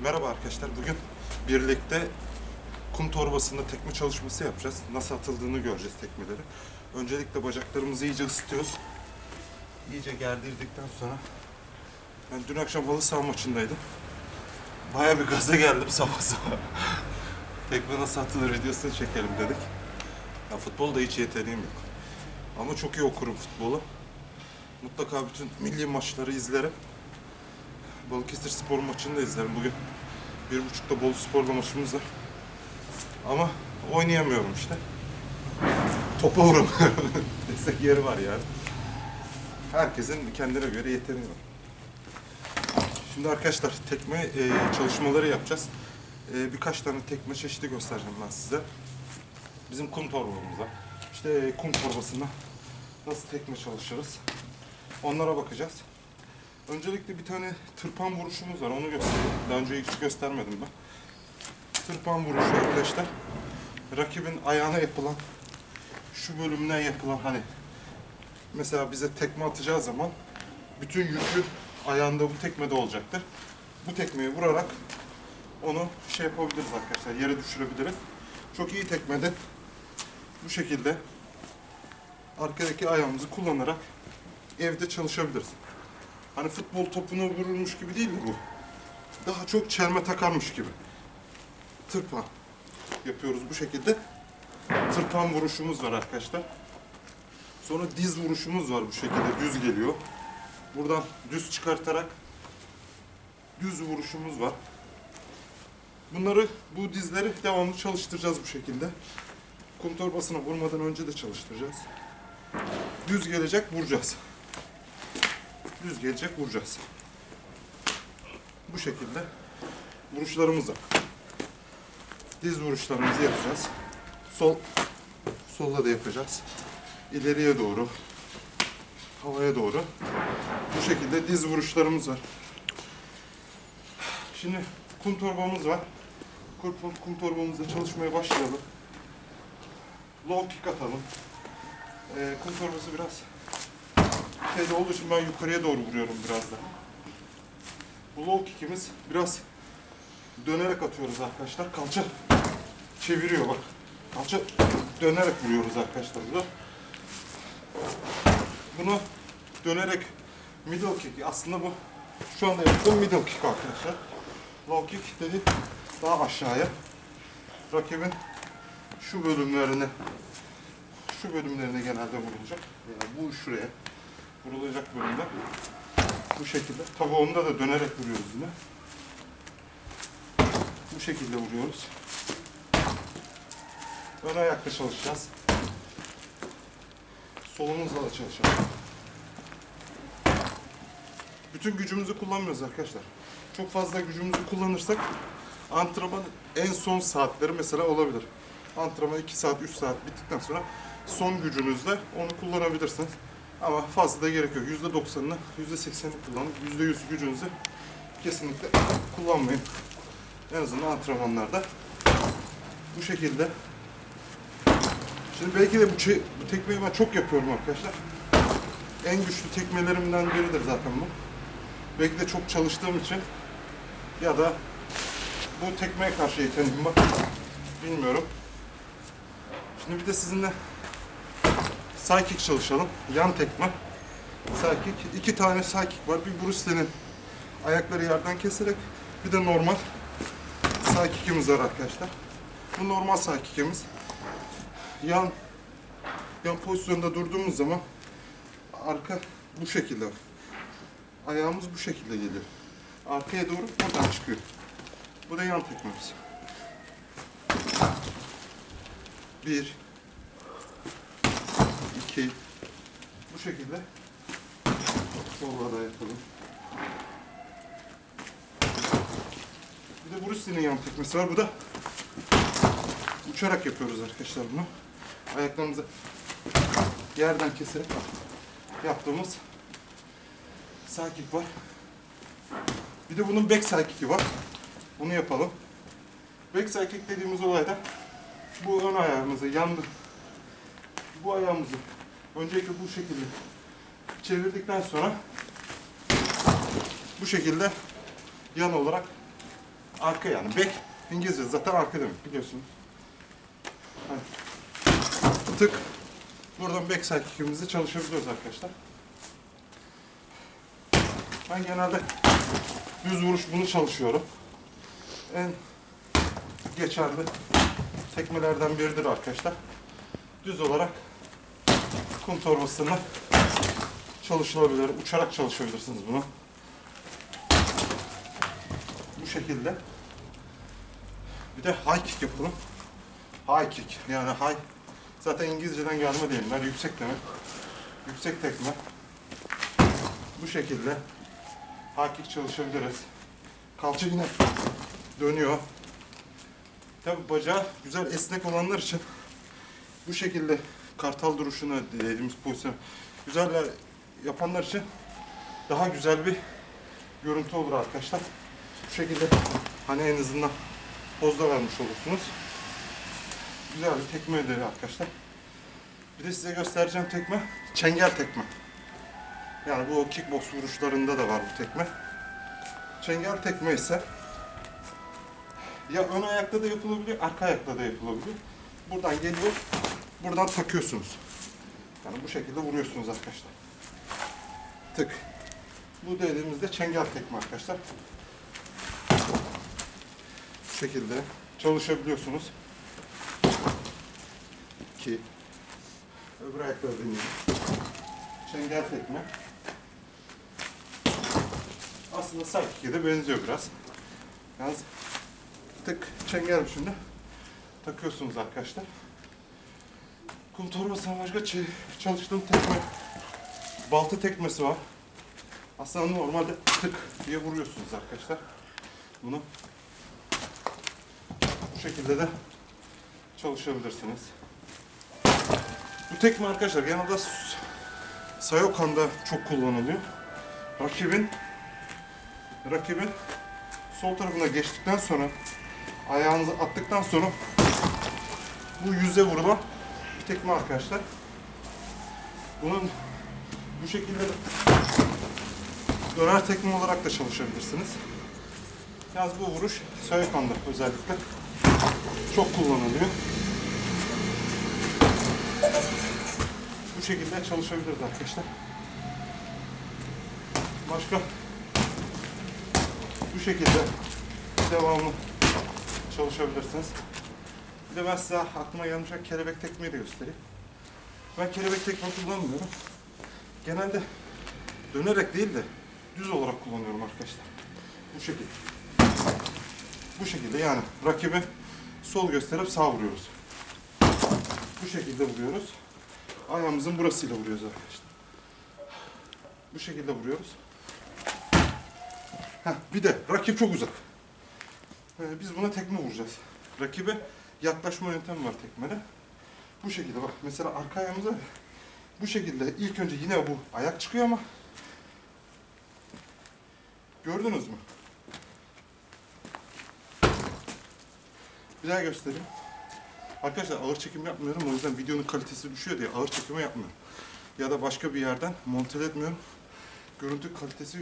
Merhaba arkadaşlar. Bugün birlikte kum torbasında tekme çalışması yapacağız. Nasıl atıldığını göreceğiz tekmeleri. Öncelikle bacaklarımızı iyice ısıtıyoruz. İyice gerdirdikten sonra ben dün akşam halı saha maçındaydım. Baya bir gaza geldim sabah sabah. Tekme nasıl atılır videosunu çekelim dedik. Ya futbolda hiç yeteneğim yok. Ama çok iyi okurum futbolu. Mutlaka bütün milli maçları izlerim. Balıkesir spor maçını da izlerim. Bugün bir buçukta Bolu Spor'la maçımız var. Ama oynayamıyorum işte. Topa vuramıyorum. Destek yeri var yani. Herkesin kendine göre yeteneği var. Şimdi arkadaşlar tekme e, çalışmaları yapacağız. E, birkaç tane tekme çeşidi göstereceğim ben size. Bizim kum torbamız var. İşte e, kum torbasında nasıl tekme çalışırız. Onlara bakacağız. Öncelikle bir tane tırpan vuruşumuz var. Onu göstereyim. Daha önce hiç göstermedim ben. Tırpan vuruşu arkadaşlar. Rakibin ayağına yapılan şu bölümüne yapılan hani mesela bize tekme atacağı zaman bütün yükü ayağında bu tekmede olacaktır. Bu tekmeyi vurarak onu şey yapabiliriz arkadaşlar. Yere düşürebiliriz. Çok iyi tekmede bu şekilde arkadaki ayağımızı kullanarak evde çalışabiliriz. Hani futbol topunu vurulmuş gibi değil mi bu? Daha çok çelme takarmış gibi. Tırpan yapıyoruz bu şekilde. Tırpan vuruşumuz var arkadaşlar. Sonra diz vuruşumuz var bu şekilde düz geliyor. Buradan düz çıkartarak düz vuruşumuz var. Bunları bu dizleri devamlı çalıştıracağız bu şekilde. Kum torbasına vurmadan önce de çalıştıracağız. Düz gelecek vuracağız düz gelecek vuracağız. Bu şekilde vuruşlarımız var. Diz vuruşlarımızı yapacağız. Sol solla da yapacağız. İleriye doğru havaya doğru bu şekilde diz vuruşlarımız var. Şimdi kum torbamız var. Kum, kum torbamızla çalışmaya başlayalım. Low kick atalım. Ee, kum torbası biraz şeyde olduğu için ben yukarıya doğru vuruyorum biraz da. Bu low kick'imiz biraz dönerek atıyoruz arkadaşlar. Kalça çeviriyor bak. Kalça dönerek vuruyoruz arkadaşlar burada. Bunu dönerek middle kick aslında bu şu anda yaptığım middle kick arkadaşlar. Low kick dedi daha aşağıya. Rakibin şu bölümlerine şu bölümlerine genelde vurulacak. Yani bu şuraya vurulacak bölümde. Bu şekilde. Tavuğunda da dönerek vuruyoruz yine. Bu şekilde vuruyoruz. Ön ayakta çalışacağız. Solumuzla da çalışacağız. Bütün gücümüzü kullanmıyoruz arkadaşlar. Çok fazla gücümüzü kullanırsak antrenman en son saatleri mesela olabilir. Antrenman 2 saat, 3 saat bittikten sonra son gücünüzle onu kullanabilirsiniz. Ama fazla da gerek yok. Yüzde doksanını, yüzde seksenini kullanın. Yüzde yüz gücünüzü kesinlikle kullanmayın. En azından antrenmanlarda. Bu şekilde. Şimdi belki de bu, bu tekmeyi ben çok yapıyorum arkadaşlar. En güçlü tekmelerimden biridir zaten bu. Belki de çok çalıştığım için ya da bu tekmeye karşı yeteneğim var. Bilmiyorum. Şimdi bir de sizinle kick çalışalım. Yan tekme. Kick. İki tane kick var. Bir Bruce Lee'nin ayakları yerden keserek bir de normal side kick'imiz var arkadaşlar. Bu normal side kick'imiz. Yan yan pozisyonda durduğumuz zaman arka bu şekilde. Ayağımız bu şekilde geliyor. Arkaya doğru buradan çıkıyor. Bu da yan tekmemiz. Bir, iki, bu şekilde solla da yapalım. Bir de Bruce Lee'nin yan tekmesi var. Bu da uçarak yapıyoruz arkadaşlar bunu. Ayaklarımızı yerden keserek yaptığımız sağ kick var. Bir de bunun back side kick'i var. Bunu yapalım. Back side kick dediğimiz olayda bu ön ayağımızı yandı. Bu ayağımızı öncelikle bu şekilde çevirdikten sonra bu şekilde yan olarak Arka yani. Back İngilizce zaten arka demek biliyorsunuz. Hadi. Tık. Buradan backside kick'imizi çalışabiliyoruz arkadaşlar. Ben genelde düz vuruş bunu çalışıyorum. En geçerli tekmelerden biridir arkadaşlar. Düz olarak kum torbasını çalışılabilir. Uçarak çalışabilirsiniz bunu. Bu şekilde. Bir de high kick yapalım. High kick yani high zaten İngilizceden gelme deyimler yüksek demek. Yüksek tekme. Bu şekilde high kick çalışabiliriz. Kalça yine dönüyor. Tabi bacağı güzel esnek olanlar için bu şekilde kartal duruşuna dediğimiz pozisyon güzel yapanlar için daha güzel bir görüntü olur arkadaşlar. Bu şekilde hani en azından pozda vermiş olursunuz. Güzel bir tekme ödevi arkadaşlar. Bir de size göstereceğim tekme çengel tekme. Yani bu kickbox vuruşlarında da var bu tekme. Çengel tekme ise ya ön ayakta da yapılabiliyor, arka ayakta da yapılabiliyor. Buradan geliyor, buradan takıyorsunuz. Yani bu şekilde vuruyorsunuz arkadaşlar. Tık. Bu dediğimizde çengel tekme arkadaşlar. Bu şekilde çalışabiliyorsunuz. Ki öbür ayakları deneyelim. Çengel tekme. Aslında sidekick'e de benziyor biraz. Yalnız tık çengel biçimde takıyorsunuz arkadaşlar. Kum torbasına başka çalıştığım tekme, balta tekmesi var. Aslında normalde tık diye vuruyorsunuz arkadaşlar. Bunu bu şekilde de çalışabilirsiniz. Bu tekme arkadaşlar genelde Sayokan'da çok kullanılıyor. Rakibin rakibin sol tarafına geçtikten sonra ayağınızı attıktan sonra bu yüze vurulan tekme arkadaşlar. Bunun bu şekilde döner tekme olarak da çalışabilirsiniz. Yalnız bu vuruş Sayokan'da özellikle çok kullanılıyor. Bu şekilde çalışabiliriz arkadaşlar. Başka bu şekilde devamlı çalışabilirsiniz. Bir de ben size aklıma gelmişken kelebek tekmeyi de göstereyim. Ben kelebek tekme kullanmıyorum. Genelde dönerek değil de düz olarak kullanıyorum arkadaşlar. Bu şekilde. Bu şekilde yani rakibi sol gösterip sağ vuruyoruz. Bu şekilde vuruyoruz. Ayağımızın burasıyla vuruyoruz arkadaşlar. Bu şekilde vuruyoruz. Heh, bir de rakip çok uzak. Ee, biz buna tekme vuracağız. Rakibe yaklaşma yöntemi var tekmede. Bu şekilde bak mesela arka ayağımıza bu şekilde ilk önce yine bu ayak çıkıyor ama gördünüz mü? Bir daha göstereyim. Arkadaşlar ağır çekim yapmıyorum o yüzden videonun kalitesi düşüyor diye ağır çekimi yapmıyorum. Ya da başka bir yerden monte etmiyorum. Görüntü kalitesi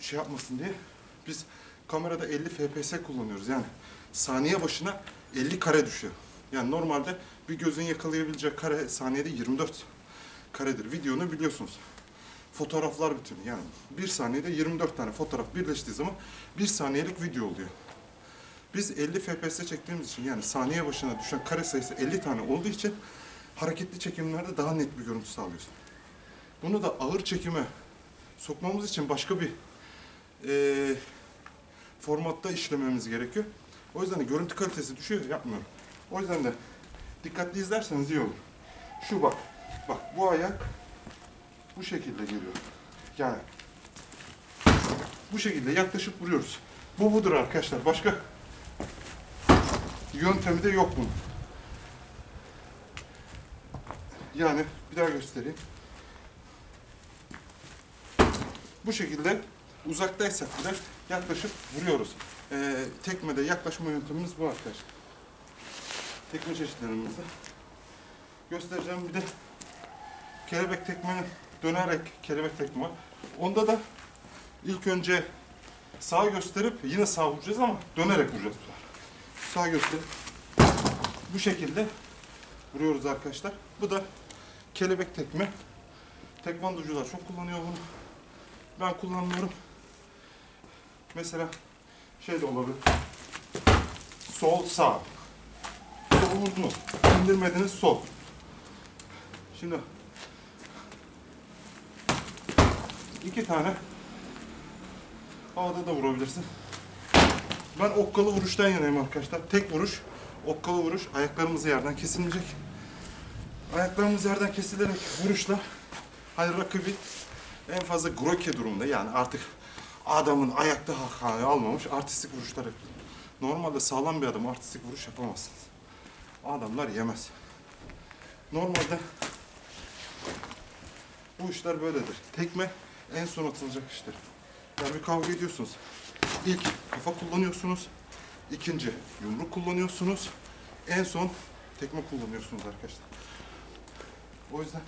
şey yapmasın diye. Biz kamerada 50 fps kullanıyoruz yani saniye başına 50 kare düşüyor. Yani normalde bir gözün yakalayabileceği kare saniyede 24 karedir. Videonu biliyorsunuz. Fotoğraflar bütünü yani bir saniyede 24 tane fotoğraf birleştiği zaman bir saniyelik video oluyor. Biz 50 FPS çektiğimiz için yani saniye başına düşen kare sayısı 50 tane olduğu için hareketli çekimlerde daha net bir görüntü sağlıyoruz. Bunu da ağır çekime sokmamız için başka bir eee, formatta işlememiz gerekiyor. O yüzden de görüntü kalitesi düşüyor, yapmıyorum. O yüzden de dikkatli izlerseniz iyi olur. Şu bak, bak bu ayak bu şekilde geliyor. Yani bu şekilde yaklaşıp vuruyoruz. Bu budur arkadaşlar. Başka yöntemi de yok bunun. Yani bir daha göstereyim. Bu şekilde uzaktaysak bile yaklaşıp vuruyoruz. Ee, tekmede yaklaşma yöntemimiz bu arkadaşlar. Tekme çeşitlerimizde. Göstereceğim bir de kelebek tekmenin dönerek kelebek tekme var. Onda da ilk önce Sağ gösterip yine sağ vuracağız ama dönerek vuracağız. Sağ gösterip bu şekilde vuruyoruz arkadaşlar. Bu da kelebek tekme. Tekvandocular çok kullanıyor bunu. Ben kullanmıyorum. Mesela şey de olabilir. Sol sağ. Sol vurdunuz. İndirmediniz sol. Şimdi iki tane havada da vurabilirsin. Ben okkalı vuruştan yanayım arkadaşlar. Tek vuruş, okkalı vuruş. Ayaklarımız yerden kesilmeyecek. Ayaklarımız yerden kesilerek vuruşla hani rakibi en fazla groke durumda yani artık adamın ayakta hakayı almamış artistik vuruşlar yapıyor. Normalde sağlam bir adam artistik vuruş yapamazsınız. Adamlar yemez. Normalde bu işler böyledir. Tekme en son atılacak iştir. Yani bir kavga ediyorsunuz. İlk kafa kullanıyorsunuz. ikinci yumruk kullanıyorsunuz. En son tekme kullanıyorsunuz arkadaşlar. O yüzden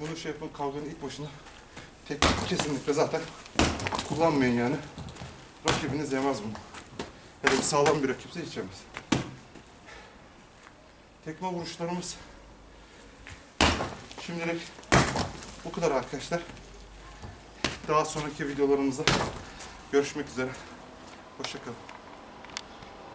bunu şey yapın kavganın ilk başına tekme kesinlikle zaten kullanmayın yani. Rakibiniz yemez bunu. Hele bir sağlam bir rakipse hiç yemez. Tekme vuruşlarımız şimdilik bu kadar arkadaşlar. Daha sonraki videolarımızda görüşmek üzere. Hoşçakalın.